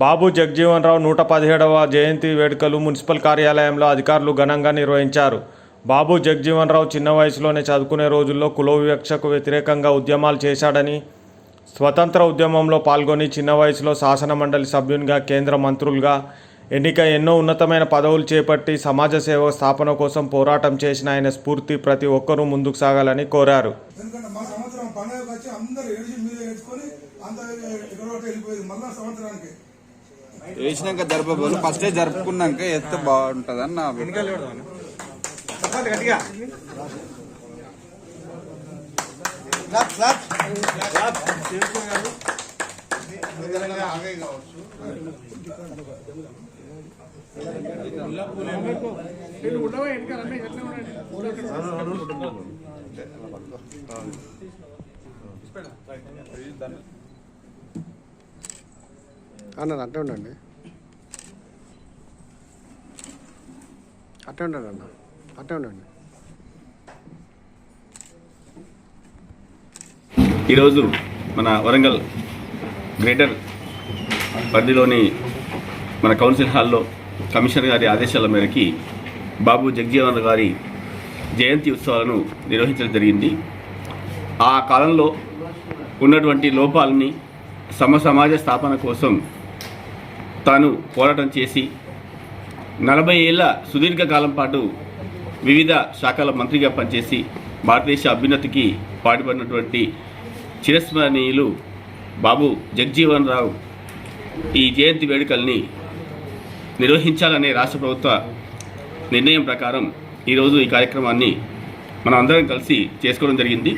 బాబు జగజీవన్ రావు నూట పదిహేడవ జయంతి వేడుకలు మున్సిపల్ కార్యాలయంలో అధికారులు ఘనంగా నిర్వహించారు. బాబు జగజీవన్ రావు చిన్న వయసులోనే చదువుకునే రోజుల్లో కుల వివక్షకు వ్యతిరేకంగా ఉద్యమాలు చేశాడని స్వతంత్ర ఉద్యమంలో పాల్గొని చిన్న వయసులో శాసన మండలి సభ్యునిగా కేంద్ర మంత్రులుగా ఎన్నిక ఎన్నో ఉన్నతమైన పదవులు చేపట్టి సమాజ సేవ స్థాపన కోసం పోరాటం చేసిన ఆయన స్ఫూర్తి ప్రతి ఒక్కరూ ముందుకు సాగాలని కోరారు. సంవత్సరం వేసినాక జరపబోదు ఫస్ట్ జరుపుకున్నాక ఎత్తే బాగుంటది అని నా అభిప్రాయం. అన్నది అట్టే ఉండండి. అట్టే ఉండండి అన్న. అట్టే ఉండండి. ఈరోజు మన వరంగల్ గ్రేటర్ పరిధిలోని మన కౌన్సిల్ హాల్లో కమిషనర్ గారి ఆదేశాల మేరకి బాబు జగజీవన్ గారి జయంతి ఉత్సవాలను నిర్వహించడం జరిగింది. ఆ కాలంలో ఉన్నటువంటి లోపాలని సమ సమాజ స్థాపన కోసం తాను పోరాటం చేసి నలభై ఏళ్ళ సుదీర్ఘ కాలం పాటు వివిధ శాఖల మంత్రిగా పనిచేసి భారతదేశ అభ్యున్నతికి పాటుపడినటువంటి చిరస్మరణీయులు బాబు జగజీవన్ రావు ఈ జయంతి వేడుకల్ని నిర్వహించాలనే రాష్ట్ర ప్రభుత్వ నిర్ణయం ప్రకారం ఈరోజు ఈ కార్యక్రమాన్ని మనం అందరం కలిసి చేసుకోవడం జరిగింది.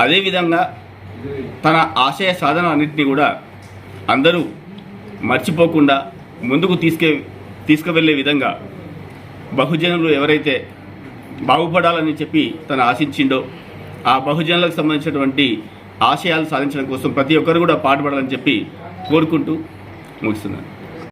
అదేవిధంగా తన ఆశయ సాధన అన్నింటినీ కూడా అందరూ మర్చిపోకుండా ముందుకు తీసుకే తీసుకువెళ్ళే విధంగా బహుజనులు ఎవరైతే బాగుపడాలని చెప్పి తను ఆశించిండో ఆ బహుజనులకు సంబంధించినటువంటి ఆశయాలు సాధించడం కోసం ప్రతి ఒక్కరు కూడా పాటుపడాలని చెప్పి కోరుకుంటూ ముగిస్తున్నాను.